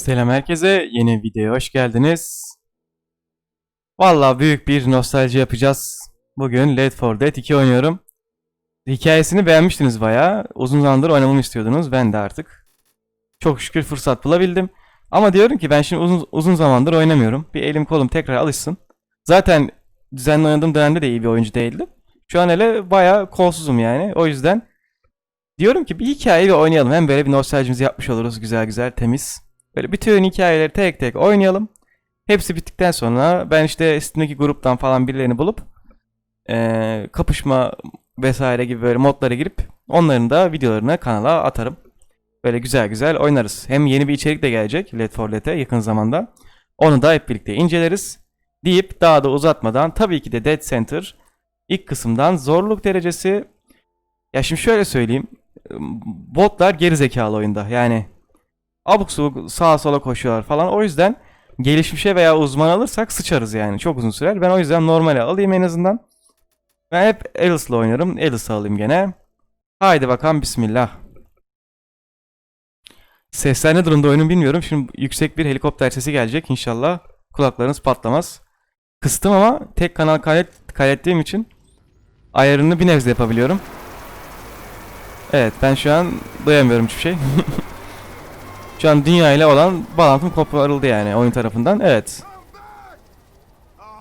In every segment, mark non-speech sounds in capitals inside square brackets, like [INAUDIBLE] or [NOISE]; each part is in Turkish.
Selam herkese. Yeni videoya hoş geldiniz. Vallahi büyük bir nostalji yapacağız. Bugün Left 4 Dead 2 oynuyorum. Hikayesini beğenmiştiniz bayağı. Uzun zamandır oynamamı istiyordunuz. Ben de artık. Çok şükür fırsat bulabildim. Ama diyorum ki ben şimdi uzun, uzun zamandır oynamıyorum. Bir elim kolum tekrar alışsın. Zaten düzenli oynadığım dönemde de iyi bir oyuncu değildim. Şu an hele bayağı kolsuzum yani. O yüzden diyorum ki bir hikayeyi bir oynayalım. Hem böyle bir nostaljimizi yapmış oluruz güzel güzel temiz. Böyle bütün hikayeleri tek tek oynayalım. Hepsi bittikten sonra ben işte Steam'deki gruptan falan birilerini bulup eee, kapışma vesaire gibi böyle modlara girip onların da videolarını kanala atarım. Böyle güzel güzel oynarız. Hem yeni bir içerik de gelecek Let for Let'e yakın zamanda. Onu da hep birlikte inceleriz. Deyip daha da uzatmadan tabii ki de Dead Center ilk kısımdan zorluk derecesi ya şimdi şöyle söyleyeyim. Botlar geri zekalı oyunda. Yani abuk subuk sağa sola koşuyorlar falan. O yüzden gelişmişe veya uzman alırsak sıçarız yani. Çok uzun sürer. Ben o yüzden normale alayım en azından. Ben hep Alice'la oynarım. Alice'ı alayım gene. Haydi bakalım bismillah. Sesler ne durumda oyunun bilmiyorum. Şimdi yüksek bir helikopter sesi gelecek inşallah. Kulaklarınız patlamaz. Kıstım ama tek kanal kaydet, kaydettiğim için ayarını bir nebze yapabiliyorum. Evet ben şu an duyamıyorum hiçbir şey. [LAUGHS] Şu an dünya ile olan bağlantım koparıldı yani oyun tarafından. Evet.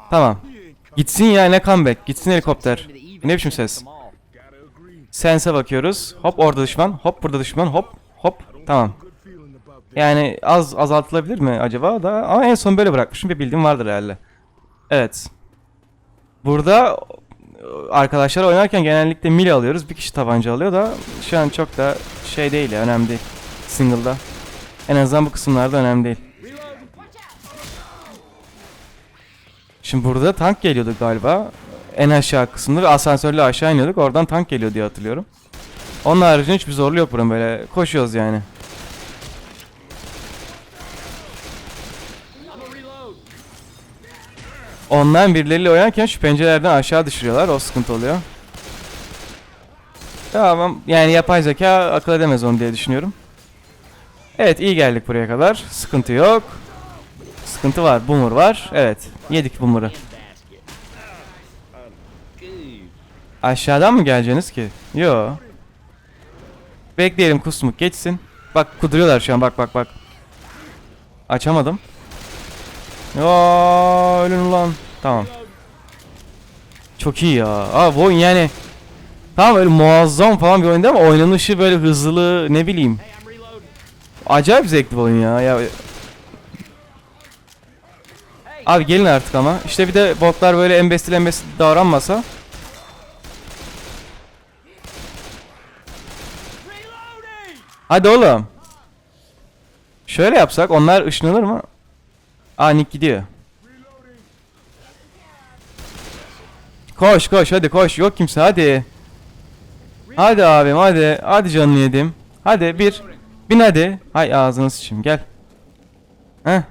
Tamam. Gitsin ya ne comeback. Gitsin helikopter. Ne biçim ses? Sense bakıyoruz. Hop orada düşman. Hop burada düşman. Hop hop. Tamam. Yani az azaltılabilir mi acaba da ama en son böyle bırakmışım bir bildiğim vardır herhalde. Evet. Burada e, arkadaşlar oynarken genellikle mil alıyoruz. Bir kişi tabanca alıyor da şu an çok da şey değil ya önemli değil. Single'da. En azından bu kısımlarda önemli değil. Şimdi burada tank geliyordu galiba. En aşağı kısımda ve asansörle aşağı iniyorduk. Oradan tank geliyor diye hatırlıyorum. Onun haricinde hiçbir zorluğu yok buranın böyle. Koşuyoruz yani. Ondan birileriyle oynarken şu pencerelerden aşağı düşürüyorlar. O sıkıntı oluyor. Tamam yani yapay zeka akıl edemez onu diye düşünüyorum. Evet iyi geldik buraya kadar. Sıkıntı yok. Sıkıntı var. Boomer var. Evet. Yedik Boomer'ı. Aşağıdan mı geleceksiniz ki? Yo. Bekleyelim kusmuk geçsin. Bak kuduruyorlar şu an bak bak bak. Açamadım. Ya ölün ulan. Tamam. Çok iyi ya. Aa bu oyun yani Tamam öyle muazzam falan bir oyun değil ama oynanışı böyle hızlı ne bileyim. Acayip zevkli oyun ya. ya. Abi gelin artık ama. İşte bir de botlar böyle embestil embestil davranmasa. Hadi oğlum. Şöyle yapsak onlar ışınlanır mı? Aa Nick gidiyor. Koş koş hadi koş yok kimse hadi. Hadi abim hadi. Hadi canını yedim. Hadi bir. Bin hadi. Hay ağzını sıçayım gel. Heh.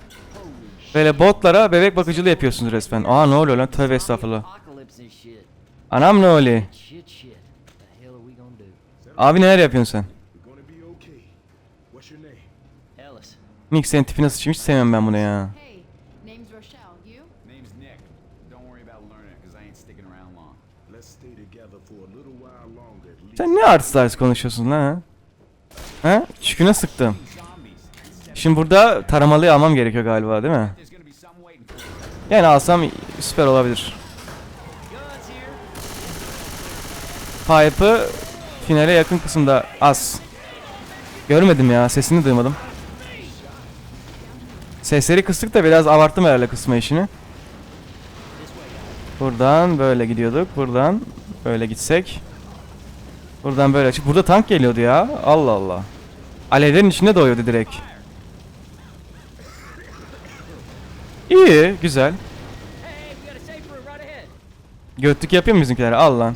Böyle botlara bebek bakıcılığı yapıyorsunuz resmen. Aa ne oluyor lan tövbe estağfurullah. Anam ne oluyor? Abi neler yapıyorsun sen? Nick senin tipine sıçayım hiç sevmem ben bunu ya. Sen ne artist artist konuşuyorsun lan ha? Ha? Çüküne sıktım. Şimdi burada taramalıyı almam gerekiyor galiba değil mi? Yani alsam süper olabilir. Pipe'ı finale yakın kısımda az. Görmedim ya sesini duymadım. Sesleri kıstık da biraz abarttım herhalde kısma işini. Buradan böyle gidiyorduk. Buradan böyle gitsek. Buradan böyle çık. Burada tank geliyordu ya. Allah Allah. Alevlerin içinde doğuyordu direkt. İyi, güzel. Götlük yapayım mı bizimkiler? Al lan.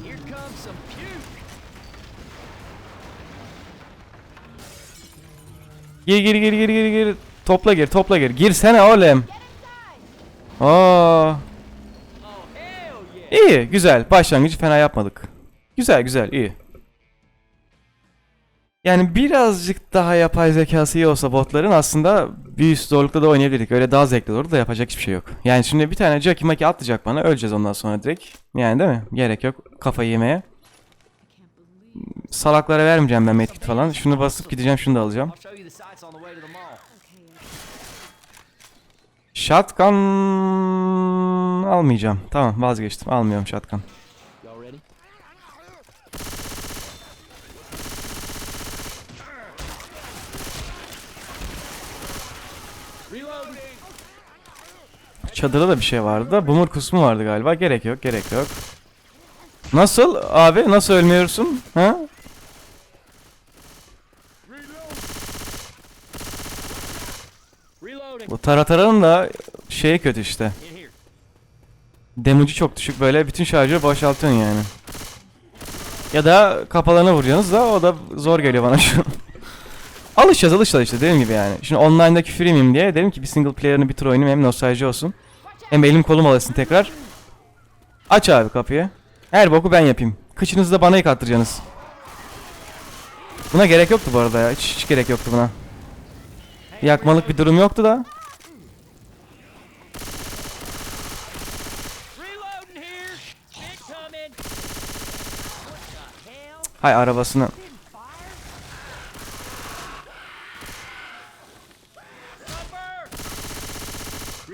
Gir gir gir gir gir gir. Topla gir topla gir. Girsene oğlum. Aa. İyi güzel. Başlangıcı fena yapmadık. Güzel güzel iyi. Yani birazcık daha yapay zekası iyi olsa botların aslında bir üst zorlukta da oynayabilirdik. Öyle daha zevkli olurdu da yapacak hiçbir şey yok. Yani şimdi bir tane Jackie Maki atlayacak bana öleceğiz ondan sonra direkt. Yani değil mi? Gerek yok kafayı yemeye. Salaklara vermeyeceğim ben medkit falan. Şunu basıp gideceğim şunu da alacağım. Shotgun almayacağım. Tamam vazgeçtim. Almıyorum shotgun. Çadırda da bir şey vardı da bumur kusmu vardı galiba. Gerek yok, gerek yok. Nasıl abi? Nasıl ölmüyorsun? Ha? Bu tarataranın da şeyi kötü işte. Damage'ı çok düşük böyle bütün şarjörü boşaltıyorsun yani. Ya da kafalarına vuruyorsunuz da o da zor geliyor bana şu. Alışacağız alışacağız işte dediğim gibi yani. Şimdi online'da küfür yemeyeyim diye dedim ki bir single player'ını bir tur oynayayım hem nostalji olsun. Hem elim kolum alışsın tekrar. Aç abi kapıyı. Her boku ben yapayım. Kıçınızı da bana yıkattıracaksınız. Buna gerek yoktu bu arada ya. Hiç, hiç gerek yoktu buna. Yakmalık bir durum yoktu da. Hay arabasını.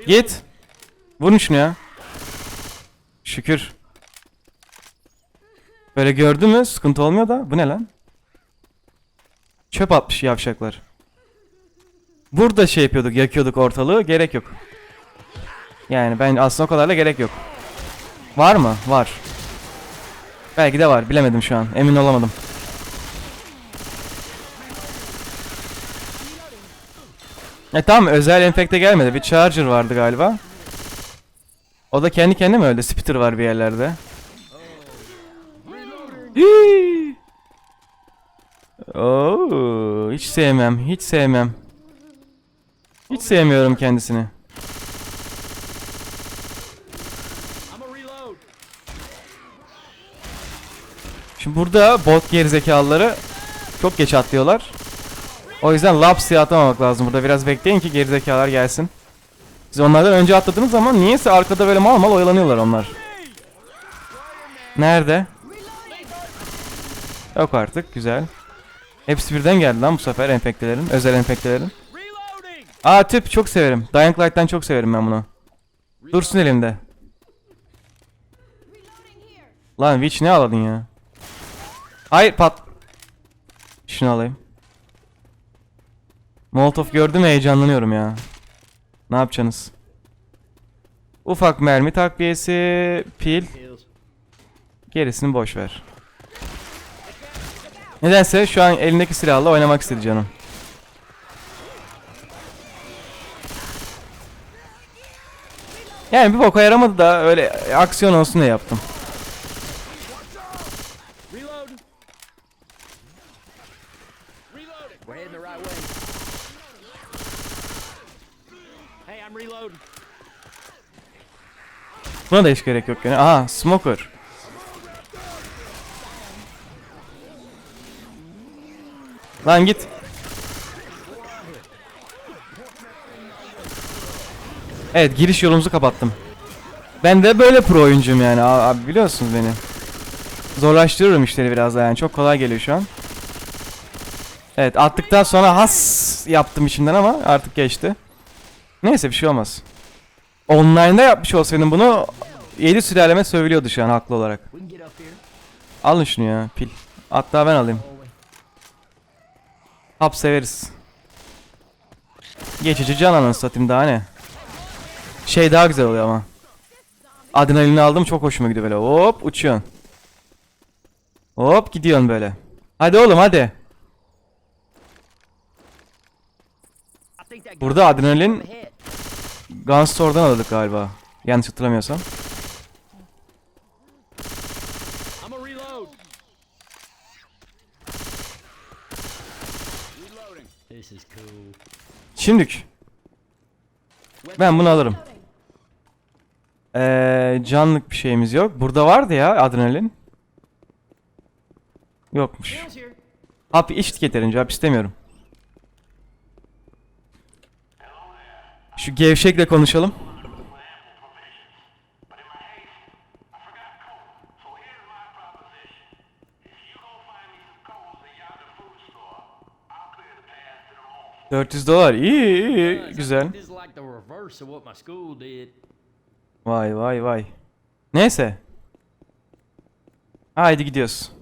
Git. Vurun şunu ya. Şükür. Böyle gördü mü sıkıntı olmuyor da. Bu ne lan? Çöp atmış yavşaklar. Burada şey yapıyorduk, yakıyorduk ortalığı. Gerek yok. Yani ben aslında o kadarla gerek yok. Var mı? Var. Belki de var. Bilemedim şu an. Emin olamadım. E tamam özel enfekte gelmedi. Bir charger vardı galiba. O da kendi kendine mi öldü? Spitter var bir yerlerde. Hii. Oo, hiç sevmem, hiç sevmem. Hiç sevmiyorum kendisini. Şimdi burada bot gerizekalıları çok geç atlıyorlar. O yüzden laps diye atlamamak lazım burada. Biraz bekleyin ki gerizekalılar gelsin. Siz onlardan önce atladığınız zaman niyeyse arkada böyle mal mal oyalanıyorlar onlar. Nerede? Yok artık güzel. Hepsi birden geldi lan bu sefer enfektelerin, özel enfektelerin. Aa tüp çok severim. Dying Light'tan çok severim ben bunu. Dursun elimde. Lan Witch ne aladın ya? Hayır pat. Şunu alayım. Molotov gördüm heyecanlanıyorum ya. Ne yapacaksınız? Ufak mermi takviyesi, pil, gerisini boş ver. Nedense şu an elindeki silahla oynamak istedi canım. Yani bir boka yaramadı da öyle aksiyon olsun diye yaptım. Reloading. Reloading. Buna da hiç gerek yok yani. Aha smoker. Lan git. Evet giriş yolumuzu kapattım. Ben de böyle pro oyuncuyum yani abi biliyorsunuz beni. Zorlaştırıyorum işleri biraz daha yani çok kolay geliyor şu an. Evet attıktan sonra has yaptım içimden ama artık geçti. Neyse bir şey olmaz. Online'da yapmış olsaydım bunu 7 sülaleme sövülüyordu şu an haklı olarak. Alın şunu ya pil. Hatta ben alayım. Hap severiz. Geçici can ananı satayım daha ne. Şey daha güzel oluyor ama. Adrenalini aldım çok hoşuma gidiyor böyle. Hop uçuyorsun. Hop gidiyorsun böyle. Hadi oğlum hadi. Burada adrenalin- on the head. Gun Store'dan aldık galiba. Yanlış hatırlamıyorsam. Şimdik. Ben bunu alırım. Ee, canlık bir şeyimiz yok. Burada vardı ya adrenalin. Yokmuş. Hap içtik yeterince hap istemiyorum. Şu gevşekle konuşalım. ...400 dolar. İyi iyi. Güzel. Vay vay vay. Neyse. Haydi gidiyoruz.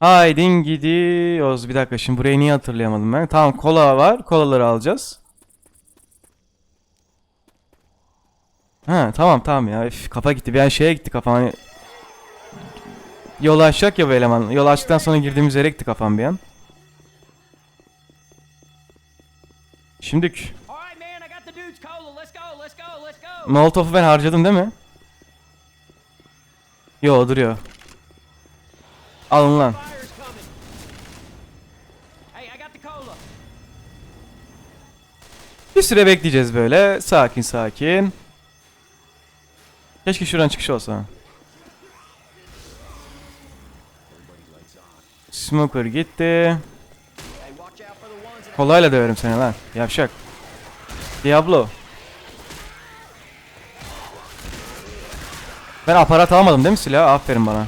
Haydi gidiyoruz. Bir dakika şimdi burayı niye hatırlayamadım ben. Tamam kola var. Kolaları alacağız. Ha tamam tamam ya. Üf, kafa gitti. Bir an şeye gitti kafam. Hani... Yol açacak ya bu eleman. Yol açtıktan sonra girdiğimiz yere gitti kafam bir an. Şimdik. Molotov'u ben harcadım değil mi? Yo duruyor. Alın lan. Bir süre bekleyeceğiz böyle. Sakin sakin. Keşke şuradan çıkış olsa. Smoker gitti. Kolayla döverim seni lan. Yavşak. Diablo. Ben aparat almadım değil mi silah? Aferin bana.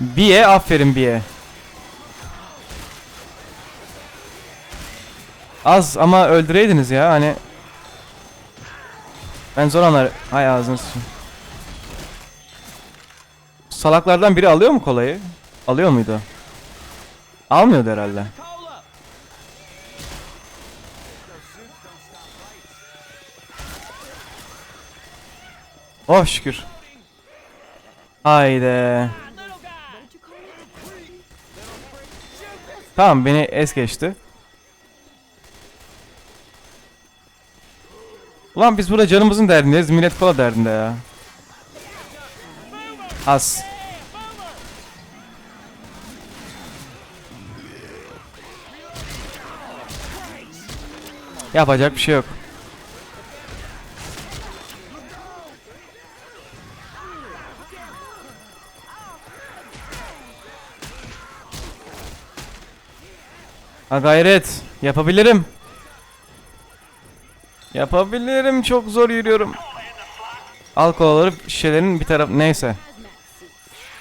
Biye aferin biye. Az ama öldüreydiniz ya hani. Ben zor anlar. Hay ağzını sıçayım. Salaklardan biri alıyor mu kolayı? Alıyor muydu? Almıyordu herhalde. Oh şükür. Haydi. Tamam beni es geçti. Ulan biz burada canımızın derdindeyiz. Millet kola derdinde ya. Az. Yapacak bir şey yok. Ha gayret. Yapabilirim. Yapabilirim. Çok zor yürüyorum. Al kolaları şişelerin bir taraf neyse.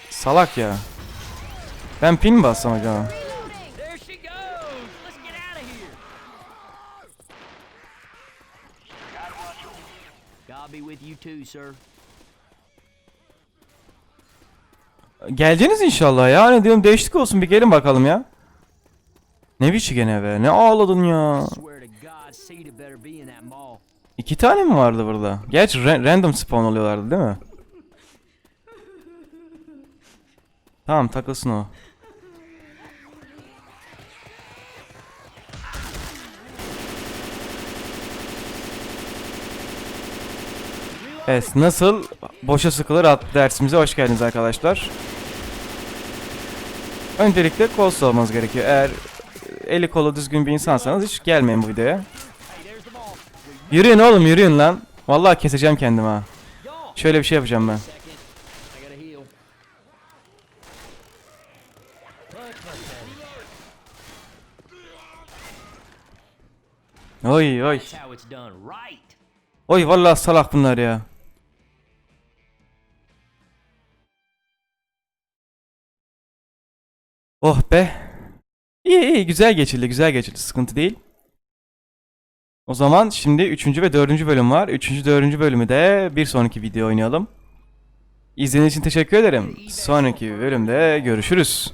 Salak ya. Ben pin bassam acaba? Geleceğiniz inşallah ya. Ne diyorum değişiklik olsun bir gelin bakalım ya. Ne biçi gene be? Ne ağladın ya? İki tane mi vardı burada? Gerçi ra- random spawn oluyorlardı değil mi? Tamam takılsın o. Evet nasıl boşa sıkılır adlı dersimize hoş geldiniz arkadaşlar. Öncelikle kol olmanız gerekiyor. Eğer eli kolu düzgün bir insansanız hiç gelmeyin bu videoya. Yürüyün oğlum yürüyün lan. Vallahi keseceğim kendimi ha. Şöyle bir şey yapacağım ben. Oy oy. Oy vallahi salak bunlar ya. Oh be. İyi iyi güzel geçildi güzel geçildi sıkıntı değil. O zaman şimdi 3. ve 4. bölüm var. 3. 4. bölümü de bir sonraki video oynayalım. İzlediğiniz için teşekkür ederim. Sonraki bölümde görüşürüz.